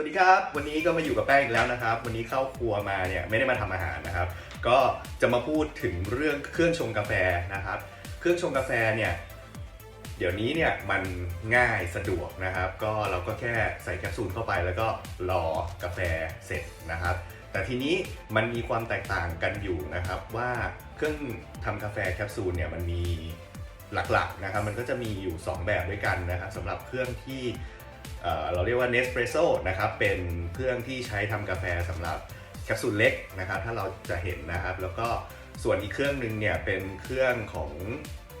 วัสดีครับ วันนี้ก็มาอยู่กับแป้งอีกแล้วนะครับ วันนี้เข้าครัวมาเนี่ยไม่ได้มาทำอาหารนะครับ ก็จะมาพูดถึงเรื่องเครื่องชงกาแฟนะครับ เครื่องชงกาแฟเนี่ยเดี๋ยวนี้เนี่ยมันง่ายสะดวกนะครับ ก็เราก็แค่ใส่แคปซูลเข้าไปแล้วก็รอกาแฟเสร็จนะครับ แต่ทีนี้มันมีความแตกต่างกันอยู่นะครับว่าเครื่องทำกาแฟแคปซูลเนี่ยมันมีหลักๆนะครับ มันก็จะมีอยู่ 2 แบบด้วยกันนะครับสำหรับเครื่องที่ เเราเรียกว่า Nespresso นะครับเป็นเครื่องที่ใช้ทำกาแฟสำหรับแคปซูลเล็กนะครับถ้าเราจะเห็นนะครับ แล้วก็ส่วนอีกเครื่องหนึ่งเนี่ยเป็นเครื่องของ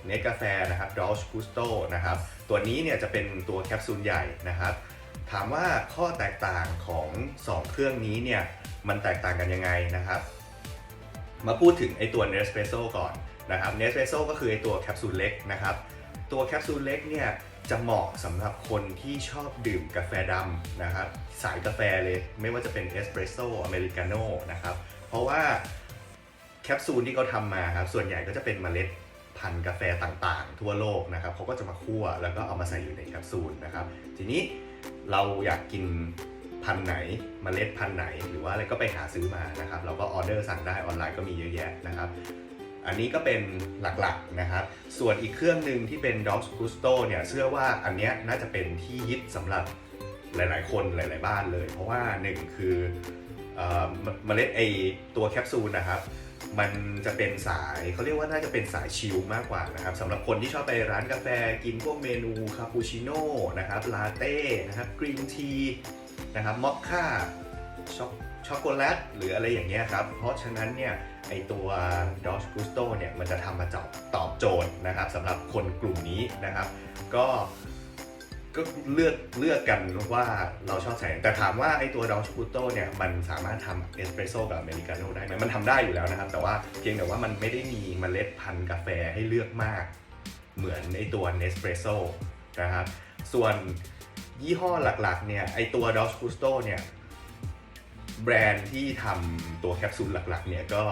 เนสกาแฟนะครับ Dolce Gusto นะครับตัวนี้เนี่ยจะเป็นตัวแคปซูลใหญ่นะครับ ถามว่าข้อแตกต่างของ 2 เครื่องนี้เนี่ยมันแตกต่างกันยังไงนะครับ มาพูดถึงไอตัว Nespresso ก่อนนะครับ Nespresso ก็คือไอตัวแคปซูลเล็กนะครับ ตัวแคปซูลเล็กเนี่ย จะเหมาะสำหรับคนที่ชอบดื่มกาแฟดำนะครับสายกาแฟเลยไม่ว่าจะเป็นเอสเปรสโซ่อเมริกาโน่นะครับ เพราะว่าแคปซูลที่เขาทำมาครับส่วนใหญ่ก็จะเป็นเมล็ดพันธุ์กาแฟต่างๆ ทั่วโลกนะครับเขาก็จะมาคั่วแล้วก็เอามาใส่อยู่ในแคปซูลนะครับ ทีนี้เราอยากกินพันธุ์ไหนเมล็ดพันธุ์ไหน หรือว่าอะไรก็ไปหาซื้อมานะครับ เราก็ออเดอร์สั่งได้ออนไลน์ก็มีเยอะแยะนะครับ อันนี้ก็เป็นหลักๆนะครับ ส่วนอีกเครื่องหนึ่งที่เป็น Dogs Gusto เนี่ยเชื่อว่าอันนี้น่าจะเป็นที่ฮิตสำหรับหลายๆ คนหลาย ๆ บ้านเลย เพราะว่าหนึ่งคือเอมเมล็ดไอตัวแคปซูลนะครับ มันจะเป็นสายเขาเรียกว่าน่าจะเป็นสายชิลมากกว่านะครับสำหรับคนที่ชอบไปร้านกาแฟกินพวกเมนูคาปูชิโน่นะครับลาเต้นะครับกรีนทีนะครับมอคค่าช็อกช็อกโกแลตหรืออะไรอย่างเงี้ยครับ เพราะฉะนั้นเนี่ย ไอตัว d o g Gusto เนี่ยมันจะทำมาจอบตอบโจทย์นะครับสำหรับคนกลุ่มนี้นะครับ ก็ก็เลือกเลือกกันว่าเราชอบใส่แต่ถามว่าไอตัว d o g Gusto เนี่ยมันสามารถทำเอสเปรสโซ่กับอเมริกาโน่ได้ไหมมันทำได้อยู่แล้วนะครับ แต่ว่าเพียงแต่ว่ามันไม่ได้มีเมล็ดพันธุ์กาแฟให้เลือกมาก เหมือนไอตัว Nespresso นะครับส่วนยี่ห้อหลักๆเนี่ยไอตัว d o g Gusto เนี่ย แบรนด์ที่ทำตัวแคปซูลหลักๆเนี่ยก็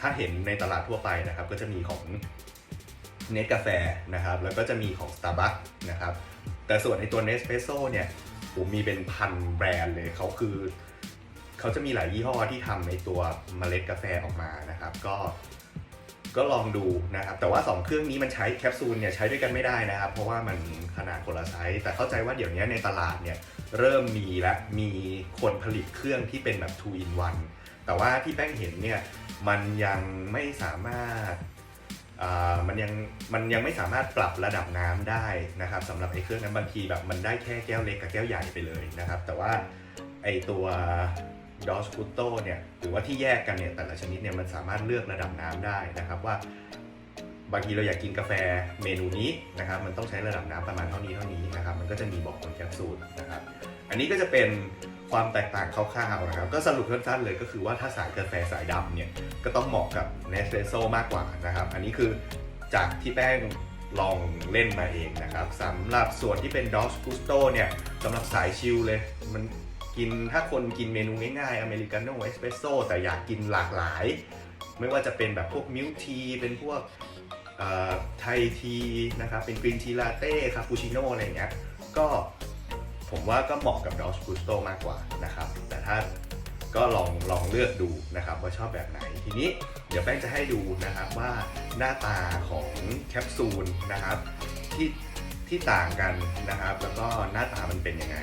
ถ้าเห็นในตลาดทั่วไปนะครับ ก็จะมีของเนสกาแฟนะครับ แล้วก็จะมีของ Starbucks นะครับ แต่ส่วนไอตัว Nespresso เนี่ยผมมีเป็นพันแบรนด์เลยเขาคือเขาจะมีหลายยี่ห้อที่ทำในตัวเมล็ดกาแฟออกมานะครับ ก็ก็ลองดูนะครับ แต่ว่า 2 เครื่องนี้มันใช้แคปซูลเนี่ยใช้ด้วยกันไม่ได้นะครับ เพราะว่ามันขนาดคนละไซส์แต่เข้าใจว่าเดี๋ยวนี้ในตลาดเนี่ย เริ่มมีและมีคนผลิตเครื่องที่เป็นแบบ2 in 1แต่ว่าที่แป้งเห็นเนี่ยมันยังไม่สามารถมันยังมันยังไม่สามารถปรับระดับน้ำได้นะครับสำหรับไอ้เครื่องนั้นบางทีแบบมันได้แค่แก้วเล็กกับแก้วใหญ่ไปเลยนะครับ แต่ว่าไอ้ตัวดอชกุตโตเนี่ยหรือว่าที่แยกกันเนี่ยแต่ละชนิดเนี่ยมันสามารถเลือกระดับน้ำได้นะครับว่า บางทีเราอยากกินกาแฟเมนูนี้นะครับมันต้องใช้ระดับน้ำประมาณเท่านี้เท่านี้นะครับมันก็จะมีบอกบนแคปซูลนะครับ อันนี้ก็จะเป็นความแตกต่างคร่าวๆนะครับ ก็สรุปสั้นๆเลยก็คือว่าถ้าสายกาแฟสายดำเนี่ยก็ต้องเหมาะกับเนสเ e รสโซมากกว่านะครับ อันนี้คือจากที่แป้งลองเล่นมาเองนะครับสำหรับส่วนที่เป็นดอ g กุสโตเนี่ยสำหรับสายชิลเลย มันกินถ้าคนกินเมนูง่ายๆอเมริกาโน่เอสเปรสโซ่แต่อยากกินหลากหลาย ไม่ว่าจะเป็นแบบพวกมิลทีเป็นพวกไทยทีนะครับเป็นกรีนทีลาเต้คาปูชิโน่อะไรอย่างเงี้ยก็ ผมว่าก็เหมาะกับดอชกุสโตมากกว่านะครับ แต่ถ้าก็ลองลองเลือกดูนะครับว่าชอบแบบไหนทีนี้เดี๋ยวแป้งจะให้ดูนะครับว่าหน้าตาของแคปซูลนะครับที่ที่ต่างกันนะครับ แล้วก็หน้าตามันเป็นยังไง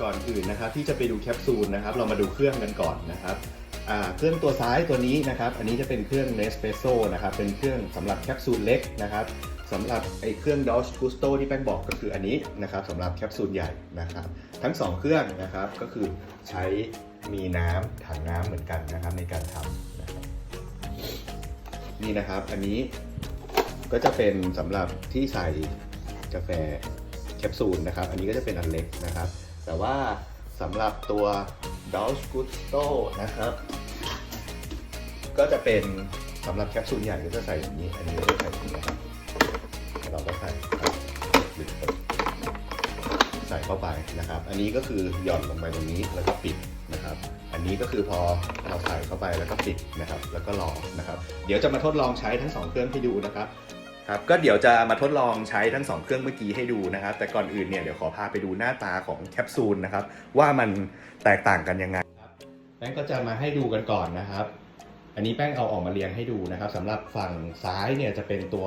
ก่อนอื่นนะครับที่จะไปดูแคปซูลนะครับ เรามาดูเครื่องกันก่อนนะครับเครื่องตัวซ้ายตัวนี้นะครับ อันนี้จะเป็นเครื่อง Nespresso นะครับ เป็นเครื่องสำหรับแคปซูลเล็กนะครับ สำหรับไอ้เครื่อง Dolce Gusto ที่แป้งบอกก็คืออันนี้นะครับสำหรับแคปซูลใหญ่นะครับ ทั้ง 2 เครื่องนะครับก็คือใช้มีน้ำถังน้ำเหมือนกันนะครับในการทำนะครับนี่นะครับอันนี้ก็จะเป็นสำหรับที่ใส่กาแฟแคปซูลนะครับ อันนี้ก็จะเป็นอันเล็กนะครับ แต่ว่าสำหรับตัว d o l c Gusto นะครับก็จะเป็นสำหรับแคปซูลใหญ่ก็จะใส่อย่างนี้ อันนี้ก็จะใส่อย่างนี้ครับ เราก็ใส่ครับปิดใส่เข้าไปนะครับ อันนี้ก็คือหย่อนลงไปตรงนี้แล้วก็ปิดนะครับ อันนี้ก็คือพอเราใส่เข้าไปแล้วก็ปิดนะครับ แล้วก็รอนะครับ เดี๋ยวจะมาทดลองใช้ทั้งสองเครื่องให้ดูนะครับคครับก็เดี๋ยวจะมาทดลองใช้ทั้งสองเครื่องเมื่อกี้ให้ดูนะครับ แต่ก่อนอื่นเนี่ยเดี๋ยวขอพาไปดูหน้าตาของแคปซูลนะครับ ว่ามันแตกต่างกันยังไงครับแป้งก็จะมาให้ดูกันก่อนนะครับ อันนี้แป้งเอาออกมาเรียงให้ดูนะครับสำหรับฝั่งซ้ายเนี่ยจะเป็นตัว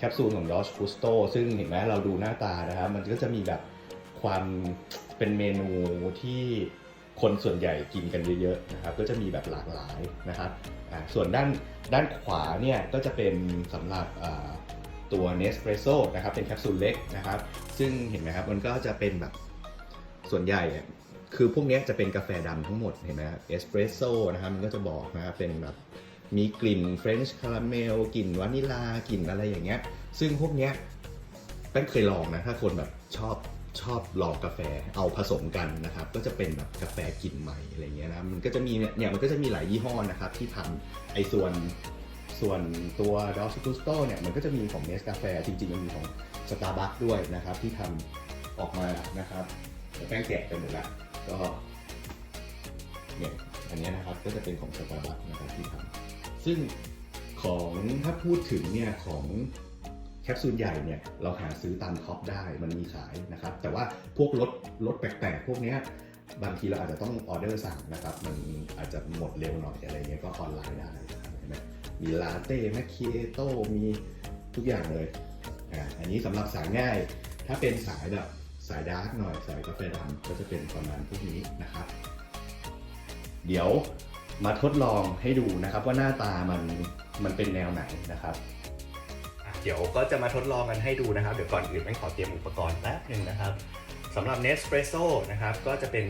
แคปซูลของ d o s h Gusto ซึ่งเห็นไหมเราดูหน้าตานะครับ มันก็จะมีแบบความเป็นเมนูที่คนส่วนใหญ่กินกันเยอะๆนะครับ ก็จะมีแบบหลากหลายนะครับส่วนด้านด้านขวาเนี่ยก็จะเป็นสำหรับตัว Nespresso นะครับ เป็นแคปซูลเล็กนะครับ ซึ่งเห็นไหมครับ มันก็จะเป็นแบบส่วนใหญ่คือพวกนี้จะเป็นกาแฟดำทั้งหมดเห็นไหมครับเอสเปรสโซ่นะครับ มันก็จะบอกนะครับเป็นแบบ มีกลิ่นเฟรนช์คาราเมลกลิ่นวานิลากลิ่นอะไรอย่างเงี้ย ซึ่งพวกเนี้ยแป้งเคยลองนะถ้าคนแบบชอบชอบลองกาแฟเอาผสมกันนะครับ ก็จะเป็นแบบกาแฟกลิ่นใหม่อะไรเงี้ยนะมันก็จะมีเนี่ยมันก็จะมีหลายยี่ห้อนะครับที่ทำไอ้ส่วนส่วนตัวดอสกุสโตเนี่ยมันก็จะมีของเนสกาแฟจริงๆมันมีของสตาร์บัคด้วยนะครับ ที่ทำออกมานะครับแต่แป้งแกะไปหมดล้วก็เนี่ยอันเนี้ยนะครับก็จะเป็นของสตาร์บัคนะครับที่ทำ ซึ่งของถ้าพูดถึงเนี่ยของแคปซูลใหญ่เนี่ยเราหาซื้อตามท็อปได้มันมีขายนะครับ แต่ว่าพวกรถรถแปลกๆ พวกเนี้ยบางทีเราอาจจะต้องออเดอร์สั่งนะครับ มันอาจจะหมดเร็วหน่อยอะไรเงี้ยก็ออนไลน์ได้นะครับเห็นไหมมีลาเต้แมคคิเอโต้มีทุกอย่างเลยอ่าอันนี้สำหรับสายง่าย ถ้าเป็นสายแบบสายดาร์กหน่อยสายกาแฟดำก็จะเป็นประมาณพวกนี้นะครับ เดี๋ยว มาทดลองให้ดูนะครับว่าหน้าตามันมันเป็นแนวไหนนะครับ เดี๋ยวก็จะมาทดลองกันให้ดูนะครับ เดี๋ยวก่อนอื่นแป้งขอเตรียมอุปกรณ์แป๊บหนึงนะครับสำหรับ Nespresso นะครับก็จะเป็น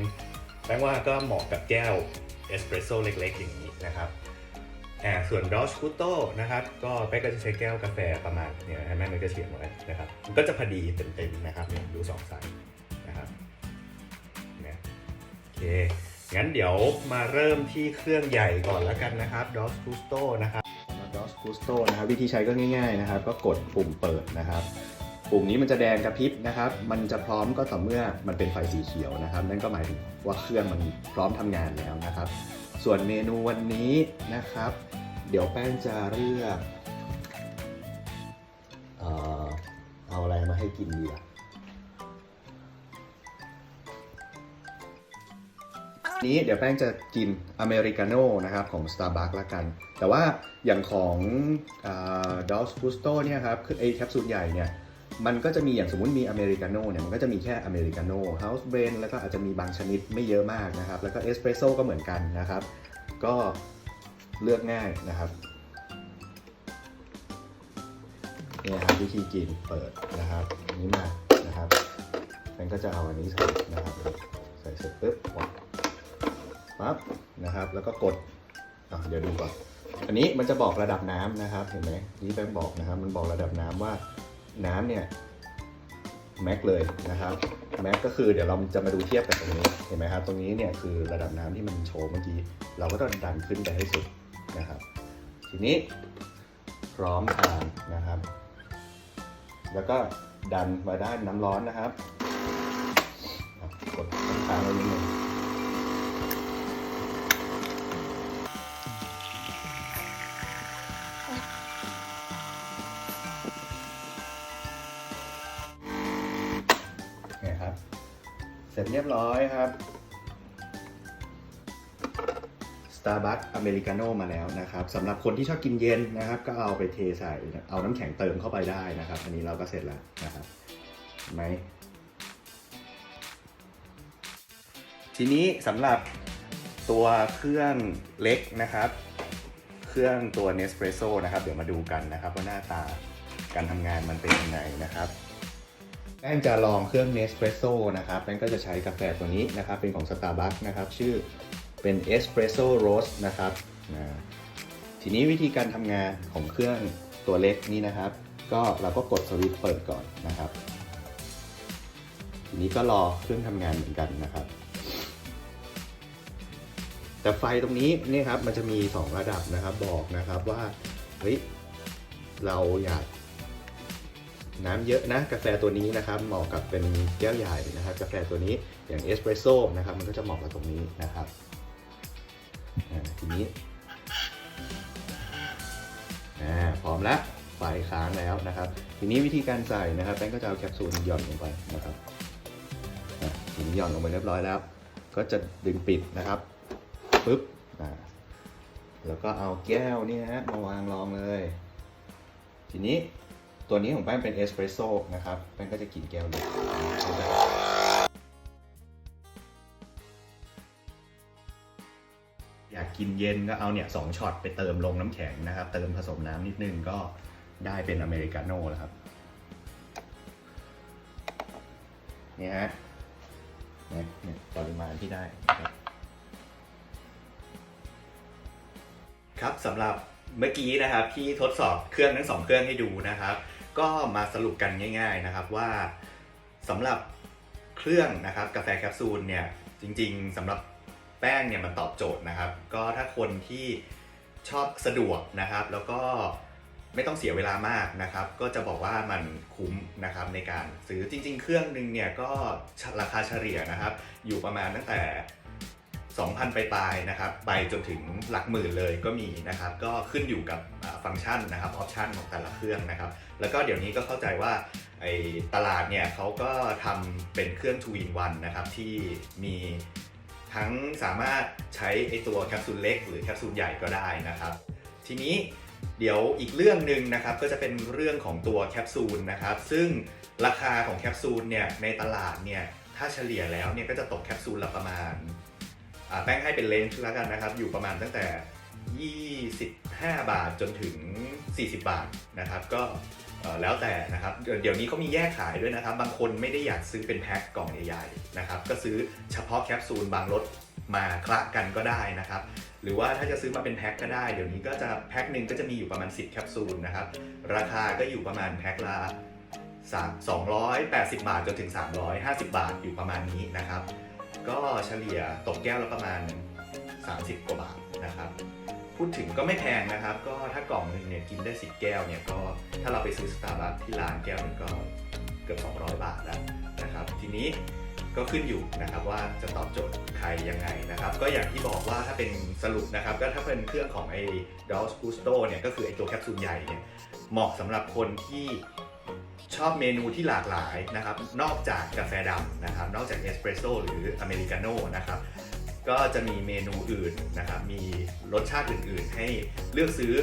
แป้งว่าก็เหมาะกับแก้วเอสเปรสโซ่เล็กๆอย่างนี้นะครับอ่าส่วน d o s c u t o นะครับก็แป้งก็จะใช้แก้วกาแฟประมาณเนี่ยแม่มันก็เขียนไว้นะครับมันก็จะพอดีเต็มๆนะครับดูสองไซส์นะครับเนี่ยโอเค งั้นเดี๋ยวมาเริ่มที่เครื่องใหญ่ก่อนแล้วกันนะครับ DOS Gusto นะครับสำหรับ DOS Gusto นะครับวิธีใช้ก็ง่ายๆนะครับ ก็กดปุ่มเปิดนะครับ ปุ่มนี้มันจะแดงกระพริบนะครับ มันจะพร้อมก็ต่อเมื่อมันเป็นไฟสีเขียวนะครับ นั่นก็หมายถึงว่าเครื่องมันพร้อมทำงานแล้วนะครับ ส่วนเมนูวันนี้นะครับ เดี๋ยวแป้งจะเลือก เอ่อเอาอะไรมาให้กินดีอะ นี้เดี๋ยวแป้งจะกินอเมริกาโน่นะครับของ Starbucks ละกัน แต่ว่าอย่างของดอสกุสโตเนี่ยครับคือไอแคปซูลใหญ่เนี่ยมันก็จะมีอย่างสมมติมีอเมริกาโน่เนี่ยมันก็จะมีแค่อเมริกาโน่เฮาส์เบรนแล้วก็อาจจะมีบางชนิดไม่เยอะมากนะครับ แล้วก็เอสเปรสโซ่ก็เหมือนกันนะครับ ก็เลือกง่ายนะครับเนี่ยครับวิธีกินเปิดนะครับนี้มานะครับแป้งก็จะเอาอันนี้ใส่นะครับ ใส่เสร็จปุ๊บ ปั๊บนะครับ แล้วก็กดเดี๋ยวดูก่อน อันนี้มันจะบอกระดับน้ำนะครับ เห็นไหมนี่แป้งบอกนะครับ มันบอกระดับน้ำว่าน้ำเนี่ยแม็กเลยนะครับแม็กก็คือเดี๋ยวเราจะมาดูเทียบกันตรงนี้เห็นไหมครับตรงนี้เนี่ยคือระดับน้ำที่มันโชว์เมื่อกี้ เราก็ต้องดันขึ้นไปให้สุดนะครับ ทีนี้พร้อมทานนะครับ แล้วก็ดันมาด้านน้ำร้อนนะครับกดต้นทางไว้นิดนึง เสร็จเรียบร้อยครับ Starbucks Americano มาแล้วนะครับสำหรับคนที่ชอบกินเย็นนะครับ ก็เอาไปเทใส่เอาน้ำแข็งเติมเข้าไปได้นะครับ อันนี้เราก็เสร็จแล้วนะครับเห็นไหมทีนี้สำหรับตัวเครื่องเล็กนะครับ เครื่องตัว Nespresso นะครับ เดี๋ยวมาดูกันนะครับว่าหน้าตาการทำงานมันเป็นยังไงนะครับ แป้งจะลองเครื่อง Nespresso นะครับแป้งก็จะใช้กาแฟตัวนี้นะครับ เป็นของ Starbucks นะครับ ชื่อเป็น Espresso Roast นะครับนะทีนี้วิธีการทำงานของเครื่องตัวเล็กนี้นะครับ ก็เราก็กดสวิตช์เปิดก่อนนะครับ ทีนี้ก็รอเครื่องทำงานเหมือนกันนะครับ แต่ไฟตรงนี้นี่ครับมันจะมี 2 ระดับนะครับบอกนะครับว่าเฮ้ยเราอยาก น้ำเยอะนะกาแฟตัวนี้นะครับเหมาะกับเป็นแก้วใหญ่นะครับ กาแฟตัวนี้อย่างเอสเปรสโซ่นะครับมันก็จะเหมาะกับตรงนี้นะครับทีนี้พร้อมแล้วไฟค้างแล้วนะครับ ทีนี้วิธีการใส่นะครับแป้งก็จะเอาแคปซูลหย่อนลงไปนะครับทีนี้หย่อนลงไปเรียบร้อยแล้ว ก็จะดึงปิดนะครับปึ๊บแล้วก็เอาแก้วนี่ฮะมาวางรองเลย ทีนี้ ตัวนี้ของแป้งเป็นเอสเปรสโซ่นะครับแป้งก็จะกินแก้วเล็กอยากกินเย็นก็เอาเนี่ยสองช็อตไปเติมลงน้ำแข็งนะครับ เติมผสมน้ำนิดนึงก็ได้เป็นอเมริกาโน่แล้วครับเนี่ยฮะเนี่ยเนี่ยปริมาณที่ได้ครับครับสำหรับเมื่อกี้นะครับที่ทดสอบเครื่องทั้งสองเครื่องให้ดูนะครับ ก็มาสรุปกันง่าย ๆนะครับว่าสำหรับเครื่องนะครับกาแฟแคปซูลเนี่ยจริงๆสำหรับแป้งเนี่ยมันตอบโจทย์นะครับ ก็ถ้าคนที่ชอบสะดวกนะครับ แล้วก็ไม่ต้องเสียเวลามากนะครับ ก็จะบอกว่ามันคุ้มนะครับในการซื้อจริง ๆ เครื่องหนึงเนี่ยก็ราคาเฉลี่ยนะครับ อยู่ประมาณตั้งแต่ 2,000 ไปปลายนะครับ ไปจนถึงหลักหมื่นเลยก็มีนะครับ ก็ขึ้นอยู่กับ ฟังก์ชันนะครับออปชันของแต่ละเครื่องนะครับ แล้วก็เดี๋ยวนี้ก็เข้าใจว่าไอ้ตลาดเนี่ยเขาก็ทำเป็นเครื่อง2 in 1นะครับที่มีทั้งสามารถใช้ไอ้ตัวแคปซูลเล็กหรือแคปซูลใหญ่ก็ได้นะครับ ทีนี้เดี๋ยวอีกเรื่องหนึ่งนะครับก็จะเป็นเรื่องของตัวแคปซูลนะครับ ซึ่งราคาของแคปซูลเนี่ยในตลาดเนี่ยถ้าเฉลี่ยแล้วเนี่ยก็จะตกแคปซูลละประมาณแป้งให้เป็นเลนจ์แล้วกันนะครับ อยู่ประมาณตั้งแต่ 25 บาทจนถึง 40 บาทนะครับก็แล้วแต่นะครับเดี๋ยวนี้เขามีแยกขายด้วยนะครับ บางคนไม่ได้อยากซื้อเป็นแพ็คกล่องใหญ่ๆนะครับ ก็ซื้อเฉพาะแคปซูลบางรสมาคละกันก็ได้นะครับ หรือว่าถ้าจะซื้อมาเป็นแพ็คก็ได้ เดี๋ยวนี้ก็จะแพ็คหนึ่งก็จะมีอยู่ประมาณ 10 แคปซูลนะครับ ราคาก็อยู่ประมาณแพ็คละ280 บาทจนถึง 350 บาทอยู่ประมาณนี้นะครับ ก็เฉลี่ยตกแก้วละประมาณ 30 กว่าบาทนะครับ พูดถึงก็ไม่แพงนะครับ ก็ถ้ากล่องหนึ่งเนี่ยกินได้ 10 แก้วเนี่ยก็ถ้าเราไปซื้อสตาร์บัคที่ร้านแก้วหนึงก็เกือบ 200 บาทแล้วนะครับ ทีนี้ก็ขึ้นอยู่นะครับว่าจะตอบโจทย์ใครยังไงนะครับ ก็อย่างที่บอกว่าถ้าเป็นสรุปนะครับ ก็ถ้าเป็นเครื่องของไอ้ d o s Gusto เนี่ยก็คือไอ้ตัวแคปซูลใหญ่เนี่ยเหมาะสำหรับคนที่ชอบเมนูที่หลากหลายนะครับ นอกจากกาแฟดำนะครับ นอกจากเอสเปรสโซ่หรืออเมริกาโน่นะครับ ก็จะมีเมนูอื่นนะครับ มีรสชาติอื่นๆ ให้เลือกซื้อ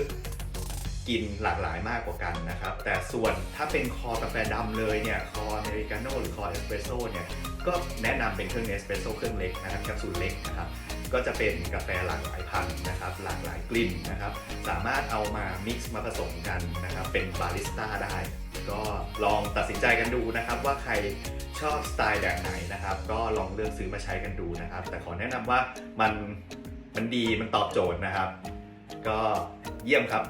กินหลากหลายมากกว่ากันนะครับ แต่ส่วนถ้าเป็นคอกาแฟดำเลยเนี่ย คออเมริกาโน่หรือคอเอสเปรสโซ่เนี่ย ก็แนะนำเป็นเครื่องเอสเปรสโซ่เครื่องเล็กนะครับแคปซูลเล็กนะครับ ก็จะเป็นกาแฟหลากหลายพันธุ์นะครับ หลากหลายกลิ่นนะครับ สามารถเอามา mix มาผสมกันนะครับ เป็นบาริสต้าได้ ก็ลองตัดสินใจกันดูนะครับว่าใคร ชอบสไตล์แบบไหนนะครับ ก็ลองเลือกซื้อมาใช้กันดูนะครับ แต่ขอแนะนำว่ามันมันดีมันตอบโจทย์นะครับ ก็เยี่ยมครับ